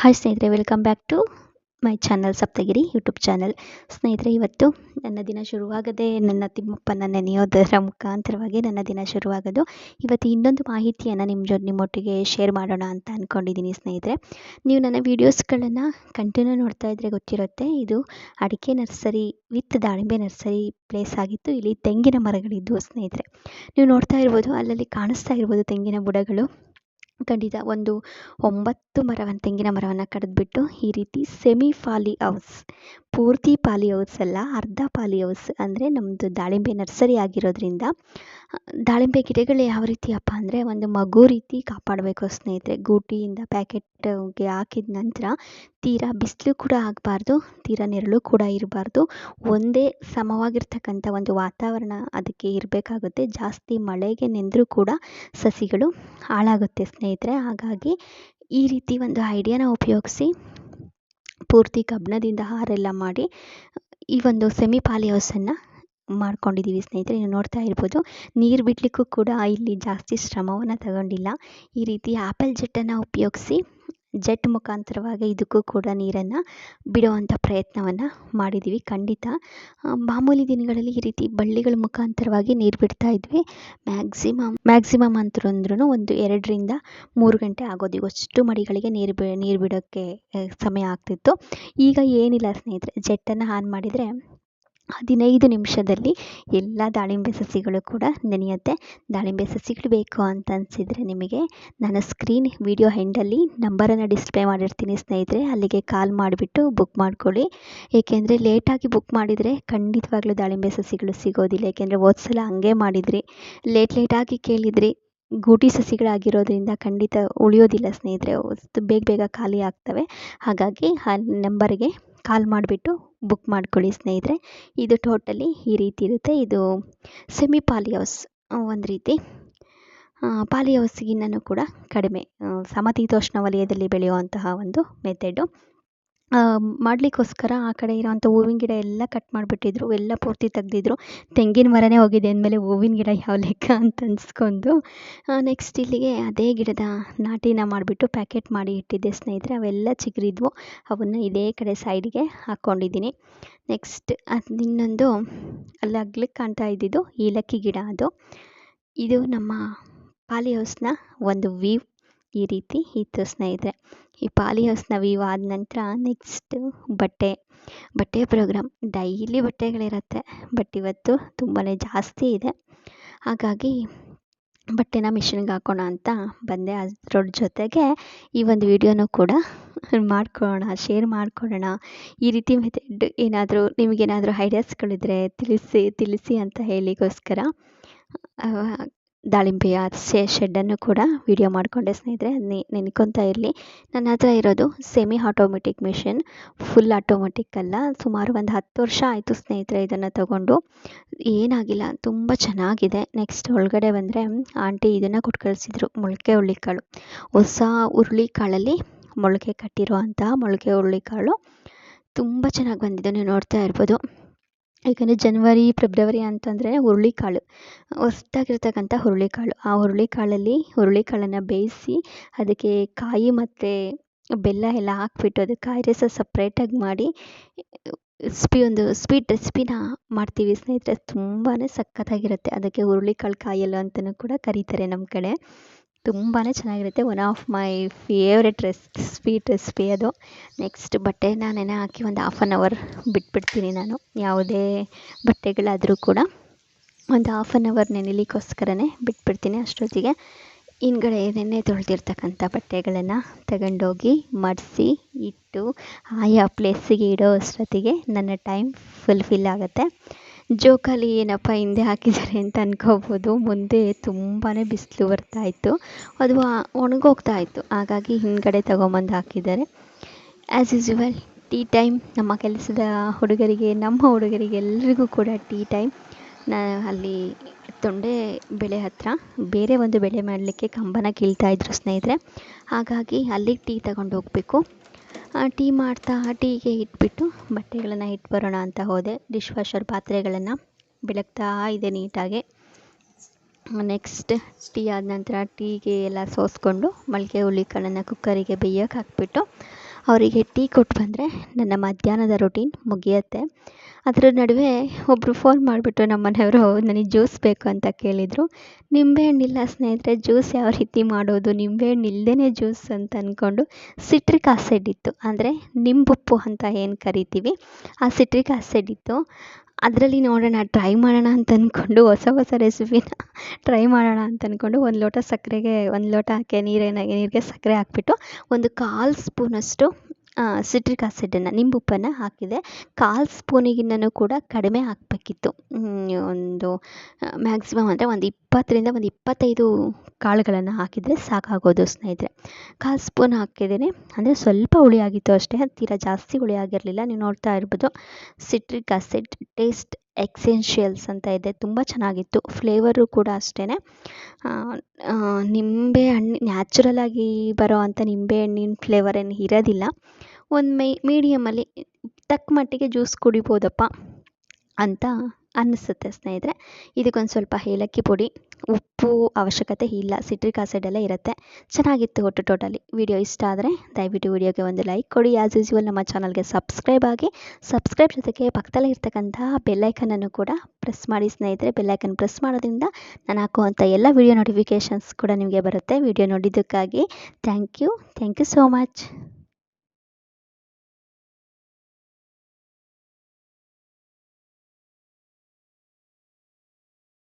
Hi ಸ್ನೇಹಿತರೆ welcome back to my channel Saptagiri YouTube channel ಸ್ನೇಹಿತರೆ, ಇವತ್ತು ನನ್ನ ದಿನ ಶುರುವಾಗದೆ ನನ್ನ ತಿಮ್ಮಪ್ಪನ ನೆನೆಯೋದರ ಮುಖಾಂತರವಾಗಿ ನನ್ನ ದಿನ ಶುರುವಾಗೋದು. ಇವತ್ತು ಇನ್ನೊಂದು ಮಾಹಿತಿಯನ್ನು ನಿಮ್ಮ ಜೊತೆ ನಿಮ್ಮೊಟ್ಟಿಗೆ ಶೇರ್ ಮಾಡೋಣ ಅಂತ ಅಂದ್ಕೊಂಡಿದ್ದೀನಿ ಸ್ನೇಹಿತರೆ. ನೀವು ನನ್ನ ವೀಡಿಯೋಸ್ಗಳನ್ನು ಕಂಟಿನ್ಯೂ ನೋಡ್ತಾ ಇದ್ದರೆ ಗೊತ್ತಿರುತ್ತೆ, ಇದು ಅಡಿಕೆ ನರ್ಸರಿ ವಿತ್ ದಾಳಿಂಬೆ ನರ್ಸರಿ ಪ್ಲೇಸ್ ಆಗಿತ್ತು. ಇಲ್ಲಿ ತೆಂಗಿನ ಮರಗಳಿದ್ದವು ಸ್ನೇಹಿತರೆ. ನೀವು ನೋಡ್ತಾ ಇರ್ಬೋದು, ಅಲ್ಲಲ್ಲಿ ಕಾಣಿಸ್ತಾ ಇರ್ಬೋದು ತೆಂಗಿನ ಬುಡಗಳು. ಖಂಡಿತ ಒಂದು ಒಂಬತ್ತು ಮರವನ್ನು ತೆಂಗಿನ ಮರವನ್ನು ಕಡಿದ್ಬಿಟ್ಟು ಈ ರೀತಿ ಸೆಮಿ ಫಾಲಿ ಹೌಸ್ ಪೂರ್ತಿ ಪಾಲಿ ಹೌಸ್ ಅಲ್ಲ, ಅರ್ಧ ಪಾಲಿ ಹೌಸ್ ಅಂದರೆ ನಮ್ಮದು ದಾಳಿಂಬೆ ನರ್ಸರಿ ಆಗಿರೋದ್ರಿಂದ, ದಾಳಿಂಬೆ ಗಿಡಗಳು ಯಾವ ರೀತಿಯಪ್ಪ ಅಂದರೆ ಒಂದು ಮಗು ರೀತಿ ಕಾಪಾಡಬೇಕು ಸ್ನೇಹಿತರೆ. ಗೂಟಿಯಿಂದ ಪ್ಯಾಕೆಟ್ಗೆ ಹಾಕಿದ ನಂತರ ತೀರಾ ಬಿಸಿಲು ಕೂಡ ಆಗಬಾರ್ದು, ತೀರಾ ನೆರಳು ಕೂಡ ಇರಬಾರ್ದು. ಒಂದೇ ಸಮವಾಗಿರ್ತಕ್ಕಂಥ ಒಂದು ವಾತಾವರಣ ಅದಕ್ಕೆ ಇರಬೇಕಾಗುತ್ತೆ. ಜಾಸ್ತಿ ಮಳೆಗೆ ನೆಂದರೂ ಕೂಡ ಸಸಿಗಳು ಹಾಳಾಗುತ್ತೆ ಸ್ನೇಹಿತರೆ. ಹಾಗಾಗಿ ಈ ರೀತಿ ಒಂದು ಐಡಿಯಾನ ಉಪಯೋಗಿಸಿ ಪೂರ್ತಿ ಕಬ್ಬಿಣದಿಂದ ಹಾರೆಲ್ಲ ಮಾಡಿ, ಈ ಒಂದು ಸೆಮಿ ಪಾಲಿ ಹೌಸನ್ನು ಮಾಡ್ಕೊಂಡಿದ್ದೀವಿ ಸ್ನೇಹಿತರೆ. ನೀವು ನೋಡ್ತಾ ಇರ್ಬೋದು, ನೀರು ಬಿಡಲಿಕ್ಕೂ ಕೂಡ ಇಲ್ಲಿ ಜಾಸ್ತಿ ಶ್ರಮವನ್ನು ತಗೊಂಡಿಲ್ಲ. ಈ ರೀತಿ ಆ್ಯಪಲ್ ಜೆಟ್ಟನ್ನು ಉಪಯೋಗಿಸಿ ಜೆಟ್ ಮುಖಾಂತರವಾಗಿ ಇದಕ್ಕೂ ಕೂಡ ನೀರನ್ನು ಬಿಡುವಂಥ ಪ್ರಯತ್ನವನ್ನು ಮಾಡಿದ್ದೀವಿ ಖಂಡಿತ. ಮಾಮೂಲಿ ದಿನಗಳಲ್ಲಿ ಈ ರೀತಿ ಬಳ್ಳಿಗಳ ಮುಖಾಂತರವಾಗಿ ನೀರು ಬಿಡ್ತಾ ಇದ್ವಿ. ಮ್ಯಾಕ್ಸಿಮಮ್ ಮ್ಯಾಕ್ಸಿಮಮ್ ಅಂತಂದ್ರೂ ಒಂದು ಎರಡರಿಂದ ಮೂರು ಗಂಟೆ ಆಗೋದು ಅಷ್ಟು ಮಡಿಗಳಿಗೆ ನೀರು ಬಿ, ನೀರು ಬಿಡೋಕ್ಕೆ ಸಮಯ ಆಗ್ತಿತ್ತು. ಈಗ ಏನಿಲ್ಲ ಸ್ನೇಹಿತರೆ, ಜೆಟ್ಟನ್ನು ಆನ್ ಮಾಡಿದರೆ ಹದಿನೈದು ನಿಮಿಷದಲ್ಲಿ ಎಲ್ಲ ದಾಳಿಂಬೆ ಸಸಿಗಳು ಕೂಡ ನೆನೆಯುತ್ತೆ. ದಾಳಿಂಬೆ ಸಸಿಗಳು ಬೇಕು ಅಂತ ಅನಿಸಿದರೆ ನಿಮಗೆ ನಾನು ಸ್ಕ್ರೀನ್ ವಿಡಿಯೋ ಹೆಂಡಲ್ಲಿ ನಂಬರನ್ನು ಡಿಸ್ಪ್ಲೇ ಮಾಡಿರ್ತೀನಿ ಸ್ನೇಹಿತರೆ, ಅಲ್ಲಿಗೆ ಕಾಲ್ ಮಾಡಿಬಿಟ್ಟು ಬುಕ್ ಮಾಡ್ಕೊಳ್ಳಿ. ಏಕೆಂದರೆ ಲೇಟಾಗಿ ಬುಕ್ ಮಾಡಿದರೆ ಖಂಡಿತವಾಗ್ಲೂ ದಾಳಿಂಬೆ ಸಸಿಗಳು ಸಿಗೋದಿಲ್ಲ. ಏಕೆಂದರೆ ಹೋದ್ಸಲ ಹಂಗೆ ಮಾಡಿದ್ರಿ. ಲೇಟ್ ಲೇಟಾಗಿ ಕೇಳಿದ್ರಿ. ಗೂಟಿ ಸಸಿಗಳಾಗಿರೋದ್ರಿಂದ ಖಂಡಿತ ಉಳಿಯೋದಿಲ್ಲ ಸ್ನೇಹಿತರೆ. ಬೇಗ ಬೇಗ ಖಾಲಿ ಆಗ್ತವೆ. ಹಾಗಾಗಿ ಆ ನಂಬರಿಗೆ ಕಾಲ್ ಮಾಡಿಬಿಟ್ಟು ಬುಕ್ ಮಾಡ್ಕೊಳ್ಳಿ ಸ್ನೇಹಿತರೆ. ಇದು ಟೋಟಲಿ ಈ ರೀತಿ ಇರುತ್ತೆ. ಇದು ಸೆಮಿ ಪಾಲಿ ಹೌಸ್ ಒಂದು ರೀತಿ. ಪಾಲಿ ಹೌಸ್ಗಿನ್ನೂ ಕೂಡ ಕಡಿಮೆ. ಸಮತೀತೋಷ್ಣ ವಲಯದಲ್ಲಿ ಬೆಳೆಯುವಂತಹ ಒಂದು ಮೆಥೆಡು ಮಾಡಲಿಕ್ಕೋಸ್ಕರ ಆ ಕಡೆ ಇರೋವಂಥ ಹೂವಿನ ಗಿಡ ಎಲ್ಲ ಕಟ್ ಮಾಡಿಬಿಟ್ಟಿದ್ರು, ಎಲ್ಲ ಪೂರ್ತಿ ತೆಗ್ದಿದ್ರು. ತೆಂಗಿನ ಮರವೇ ಹೋಗಿದೆ ಅಂದಮೇಲೆ ಹೂವಿನ ಗಿಡ ಯಾವ ಲೆಕ್ಕ ಅಂತ ಅನ್ಸ್ಕೊಂಡು ನೆಕ್ಸ್ಟ್ ಇಲ್ಲಿಗೆ ಅದೇ ಗಿಡದ ನಾಟಿನ ಮಾಡಿಬಿಟ್ಟು ಪ್ಯಾಕೆಟ್ ಮಾಡಿ ಇಟ್ಟಿದ್ದೆ ಸ್ನೇಹಿತರೆ. ಅವೆಲ್ಲ ಚಿಗುರಿದ್ವು. ಅವನ್ನು ಇದೇ ಕಡೆ ಸೈಡಿಗೆ ಹಾಕ್ಕೊಂಡಿದ್ದೀನಿ ನೆಕ್ಸ್ಟ್ ಅದು ಇನ್ನೊಂದು ಅಲ್ಲಿ ಅಗ್ಲಕ್ಕೆ ಕಾಣ್ತಾ ಇದ್ದಿದ್ದು ಏಲಕ್ಕಿ ಗಿಡ ಅದು. ಇದು ನಮ್ಮ ಪಾಲಿ ಹೌಸ್ನ ಒಂದು ವೀವ್ ಈ ರೀತಿ ಇತ್ತು ಸ್ನೇಹಿತರೆ. ಈ ಪಾಲಿ ಹೌಸ್ನ ವೀವ್ ಆದ ನಂತರ ನೆಕ್ಸ್ಟು ಬಟ್ಟೆ ಬಟ್ಟೆ ಪ್ರೋಗ್ರಾಮ್ ಡೈಲಿ ಬಟ್ಟೆಗಳಿರುತ್ತೆ ಬಟ್ ಇವತ್ತು ತುಂಬಾ ಜಾಸ್ತಿ ಇದೆ. ಹಾಗಾಗಿ ಬಟ್ಟೆನ ಮಿಷಿನ್ಗೆ ಹಾಕೋಣ ಅಂತ ಬಂದೆ. ಅದ್ರ ಜೊತೆಗೆ ಈ ಒಂದು ವಿಡಿಯೋನೂ ಕೂಡ ಮಾಡ್ಕೊಳ್ಳೋಣ ಶೇರ್ ಮಾಡ್ಕೊಳ್ಳೋಣ ಈ ರೀತಿ ಮೆಥೆಡ್ ಏನಾದರೂ ನಿಮಗೇನಾದರೂ ಐಡಿಯಾಸ್ಗಳಿದ್ರೆ ತಿಳಿಸಿ ತಿಳಿಸಿ ಅಂತ ಹೇಳಿಗೋಸ್ಕರ ದಾಳಿಂಬೆಯ ಸೇ ಶೆಡ್ಡನ್ನು ಕೂಡ ವಿಡಿಯೋ ಮಾಡಿಕೊಂಡೆ ಸ್ನೇಹಿತರೆ. ನೆ ನೆನ್ಕೊತಾ ಇರಲಿ. ನನ್ನ ಹತ್ರ ಇರೋದು semi automatic machine, full automatic ಅಲ್ಲ. ಸುಮಾರು ಒಂದು ಹತ್ತು ವರ್ಷ ಆಯಿತು ಸ್ನೇಹಿತರೆ ಇದನ್ನು ತಗೊಂಡು. ಏನಾಗಿಲ್ಲ, ತುಂಬ ಚೆನ್ನಾಗಿದೆ. ನೆಕ್ಸ್ಟ್ ಒಳಗಡೆ ಬಂದರೆ ಆಂಟಿ ಇದನ್ನು ಕೊಟ್ಟು ಕಳಿಸಿದ್ರು, ಮೊಳಕೆ ಹುರುಳಿಕಾಳು. ಹೊಸ ಹುರುಳಿಕಾಳಲ್ಲಿ ಮೊಳಕೆ ಕಟ್ಟಿರೋ ಅಂತಹ ಮೊಳಕೆ ಹುರುಳಿಕಾಳು. ತುಂಬ ಚೆನ್ನಾಗಿ ಬಂದಿದೆ. ನೀವು ನೋಡ್ತಾ ಇರ್ಬೋದು. ಯಾಕಂದರೆ ಜನವರಿ ಫೆಬ್ರವರಿ ಅಂತಂದರೆ ಹುರುಳಿಕಾಳು. ಹೊಸ್ದಾಗಿರ್ತಕ್ಕಂಥ ಹುರುಳಿಕಾಳು. ಆ ಹುರುಳಿಕಾಳಲ್ಲಿ ಹುರುಳಿಕಾಳನ್ನು ಬೇಯಿಸಿ ಅದಕ್ಕೆ ಕಾಯಿ ಮತ್ತು ಬೆಲ್ಲ ಎಲ್ಲ ಹಾಕ್ಬಿಟ್ಟು ಅದಕ್ಕೆ ಕಾಯಿ ರಸ ಸಪ್ರೇಟಾಗಿ ಮಾಡಿ ಸ್ಪಿ ಒಂದು ಸ್ವೀಟ್ ರೆಸಿಪಿನ ಮಾಡ್ತೀವಿ. ಸ್ನೇಹಿತರೆ ತುಂಬಾ ಸಖತ್ತಾಗಿರುತ್ತೆ. ಅದಕ್ಕೆ ಹುರುಳಿಕಾಳು ಕಾಯಲು ಅಂತಲೂ ಕೂಡ ಕರೀತಾರೆ ನಮ್ಮ ಕಡೆ. ತುಂಬಾ ಚೆನ್ನಾಗಿರುತ್ತೆ. ಒನ್ ಆಫ್ ಮೈ ಫೇವ್ರೆಟ್ ರೆಸ್ ಸ್ವೀಟ್ ರೆಸಿಪಿ ಅದು. ನೆಕ್ಸ್ಟ್ ಬಟ್ಟೆನ ನೆನೆ ಹಾಕಿ ಒಂದು ಹಾಫ್ ಆನ್ ಅವರ್ ಬಿಟ್ಬಿಡ್ತೀನಿ ನಾನು. ಯಾವುದೇ ಬಟ್ಟೆಗಳಾದರೂ ಕೂಡ ಒಂದು ಹಾಫ್ ಆನ್ ಅವರ್ ನೆನೆಲಿಕ್ಕೋಸ್ಕರನೇ ಬಿಟ್ಬಿಡ್ತೀನಿ ಅಷ್ಟೊತ್ತಿಗೆ. ಹಿಂದ್ಗಡೆ ನೆನ್ನೆ ತೊಳೆದಿರ್ತಕ್ಕಂಥ ಬಟ್ಟೆಗಳನ್ನು ತಗೊಂಡೋಗಿ ಮಡಿಸಿ ಇಟ್ಟು ಆಯಾ ಪ್ಲೇಸಿಗೆ ಇಡೋ ಅಷ್ಟೊತ್ತಿಗೆ ನನ್ನ ಟೈಮ್ ಫುಲ್ಫಿಲ್ ಆಗುತ್ತೆ. ಜೋಕಾಲಿ ಏನಪ್ಪ ಹಿಂದೆ ಹಾಕಿದ್ದಾರೆ ಅಂತ ಅಂದ್ಕೋಬೋದು ಮುಂದೆ ತುಂಬಾ ಬಿಸಿಲು ಬರ್ತಾಯಿತ್ತು ಅದು ಒಣಗೋಗ್ತಾ ಇತ್ತು. ಹಾಗಾಗಿ ಹಿಂದುಗಡೆ ತಗೊಂಬಂದು ಹಾಕಿದ್ದಾರೆ. ಆ್ಯಸ್ ಯೂಸ್ಯುವಲ್ ಟೀ ಟೈಮ್ ನಮ್ಮ ಕೆಲಸದ ಹುಡುಗರಿಗೆ, ನಮ್ಮ ಹುಡುಗರಿಗೆ ಎಲ್ಲರಿಗೂ ಕೂಡ ಟೀ ಟೈಮ್ ನಾ ಅಲ್ಲಿ ತೊಂಡೆ ಬೆಳೆ ಹತ್ತಿರ ಬೇರೆ ಒಂದು ಬೆಳೆ ಮಾಡಲಿಕ್ಕೆ ಕಂಬನ ಕೀಳ್ತಾಯಿದ್ರು ಸ್ನೇಹಿತರೆ. ಹಾಗಾಗಿ ಅಲ್ಲಿಗೆ ಟೀ ತಗೊಂಡು ಹೋಗಬೇಕು. ಟೀ ಮಾಡ್ತಾ ಟೀಗೆ ಇಟ್ಬಿಟ್ಟು ಬಟ್ಟೆಗಳನ್ನು ಇಟ್ಟು ಬರೋಣ ಅಂತ ಹೋದೆ. ಡಿಶ್ ವಾಷರ್ ಪಾತ್ರೆಗಳನ್ನು ಬೆಳಗ್ತಾ ಇದೆ ನೀಟಾಗಿ. ನೆಕ್ಸ್ಟ್ ಟೀ ಆದ ನಂತರ ಟೀಗೆ ಎಲ್ಲ ಸೋಸ್ಕೊಂಡು ಮೊಳಕೆ ಹುರುಳಿಕಾಳನ್ನು ಕುಕ್ಕರಿಗೆ ಬೇಯೋಕೆ ಹಾಕ್ಬಿಟ್ಟು ಅವರಿಗೆ ಟೀ ಕೊಟ್ಟು ಬಂದರೆ ನನ್ನ ಮಧ್ಯಾಹ್ನದ ರೊಟೀನ್ ಮುಗಿಯುತ್ತೆ. ಅದರ ನಡುವೆ ಒಬ್ಬರು ಫೋನ್ ಮಾಡಿಬಿಟ್ಟು ನಮ್ಮ ಮನೆಯವರು, ನನಗೆ ಜ್ಯೂಸ್ ಬೇಕು ಅಂತ ಕೇಳಿದರು. ನಿಂಬೆಹಣ್ಣಿಲ್ಲ ಸ್ನೇಹಿತರೆ ಜ್ಯೂಸ್ ಯಾವ ರೀತಿ ಮಾಡೋದು? ನಿಂಬೆಹಣ್ಣು ಇಲ್ಲದೇ ಜ್ಯೂಸ್ ಅಂತ ಅಂದ್ಕೊಂಡು ಸಿಟ್ರಿಕ್ ಆಸಿಡ್ ಇತ್ತು. ಅಂದರೆ ನಿಂಬುಪ್ಪು ಅಂತ ಏನು ಕರಿತೀವಿ? ಆ ಸಿಟ್ರಿಕ್ ಆಸಿಡ್ ಇತ್ತು. ಅದರಲ್ಲಿ ನೋಡೋಣ ಟ್ರೈ ಮಾಡೋಣ ಅಂತ ಅಂದ್ಕೊಂಡು ಹೊಸ ಹೊಸ ರೆಸಿಪಿನ ಟ್ರೈ ಮಾಡೋಣ ಅಂತ ಅಂದ್ಕೊಂಡು ಒಂದು ಲೋಟ ಸಕ್ಕರೆಗೆ, ಒಂದು ಲೋಟ ಹಾಕಿ ನೀರಿನ, ನೀರಿಗೆ ಸಕ್ಕರೆ ಹಾಕ್ಬಿಟ್ಟು ಒಂದು ಕಾಲು ಸ್ಪೂನಷ್ಟು ಸಿಟ್ರಿಕ್ ಆಸಿಡನ್ನು ನಿಂಬುಪ್ಪನ್ನು ಹಾಕಿದೆ. ಕಾಲು ಸ್ಪೂನಿಗಿನ್ನೂ ಕೂಡ ಕಡಿಮೆ ಹಾಕಬೇಕಿತ್ತು. ಒಂದು ಮ್ಯಾಕ್ಸಿಮಮ್ ಅಂದರೆ ಒಂದು ಇಪ್ಪತ್ತರಿಂದ ಒಂದು ಇಪ್ಪತ್ತೈದು ಕಾಳುಗಳನ್ನು ಹಾಕಿದರೆ ಸಾಕಾಗೋದು ಸ್ನೇಹಿತರೆ. ಕಾಲು ಸ್ಪೂನ್ ಹಾಕಿದ್ದೀನಿ. ಅಂದರೆ ಸ್ವಲ್ಪ ಹುಳಿ ಆಗಿತ್ತು ಅಷ್ಟೇ. ತೀರಾ ಜಾಸ್ತಿ ಹುಳಿ ಆಗಿರಲಿಲ್ಲ. ನೀವು ನೋಡ್ತಾ ಇರ್ಬೋದು. ಸಿಟ್ರಿಕ್ ಆಸಿಡ್ ಟೇಸ್ಟ್ ಎಕ್ಸೆನ್ಷಿಯಲ್ಸ್ ಅಂತ ಇದೆ. ತುಂಬ ಚೆನ್ನಾಗಿತ್ತು. ಫ್ಲೇವರು ಕೂಡ ಅಷ್ಟೇ ನಿಂಬೆ ಹಣ್ಣು ನ್ಯಾಚುರಲಾಗಿ ಬರೋ ಅಂಥ ನಿಂಬೆ ಹಣ್ಣಿನ ಫ್ಲೇವರ್ ಏನು ಇರೋದಿಲ್ಲ. ಒಂದು ಮೈ ಮೀಡಿಯಮಲ್ಲಿ ತಕ್ಕ ಮಟ್ಟಿಗೆ ಜ್ಯೂಸ್ ಕುಡಿಬೋದಪ್ಪ ಅಂತ ಅನ್ನಿಸುತ್ತೆ ಸ್ನೇಹಿತರೆ. ಇದಕ್ಕೊಂದು ಸ್ವಲ್ಪ ಏಲಕ್ಕಿ ಪುಡಿ, ಉಪ್ಪು ಅವಶ್ಯಕತೆ ಇಲ್ಲ ಸಿಟ್ರಿಕ್ ಆಸಿಡೆಲ್ಲ ಇರುತ್ತೆ. ಚೆನ್ನಾಗಿತ್ತು ಒಟ್ಟು ಟೋಟಲಿ. ವಿಡಿಯೋ ಇಷ್ಟ ಆದರೆ ದಯವಿಟ್ಟು ವಿಡಿಯೋಗೆ ಒಂದು ಲೈಕ್ ಕೊಡಿ. ಆ್ಯಸ್ ಯೂಸ್ವಲ್ ನಮ್ಮ ಚಾನಲ್ಗೆ ಸಬ್ಸ್ಕ್ರೈಬ್ ಆಗಿ ಸಬ್ಸ್ಕ್ರೈಬ್ ಜೊತೆಗೆ ಪಕ್ಕದಲ್ಲೇ ಇರ್ತಕ್ಕಂತಹ ಬೆಲ್ಲೈಕನನ್ನು ಕೂಡ ಪ್ರೆಸ್ ಮಾಡಿ ಸ್ನೇಹಿತರೆ. ಬೆಲ್ಲೈಕನ್ ಪ್ರೆಸ್ ಮಾಡೋದ್ರಿಂದ ನಾನು ಹಾಕುವಂಥ ಎಲ್ಲ ವಿಡಿಯೋ ನೋಟಿಫಿಕೇಷನ್ಸ್ ಕೂಡ ನಿಮಗೆ ಬರುತ್ತೆ. Video ನೋಡಿದ್ದಕ್ಕಾಗಿ thank you thank you so much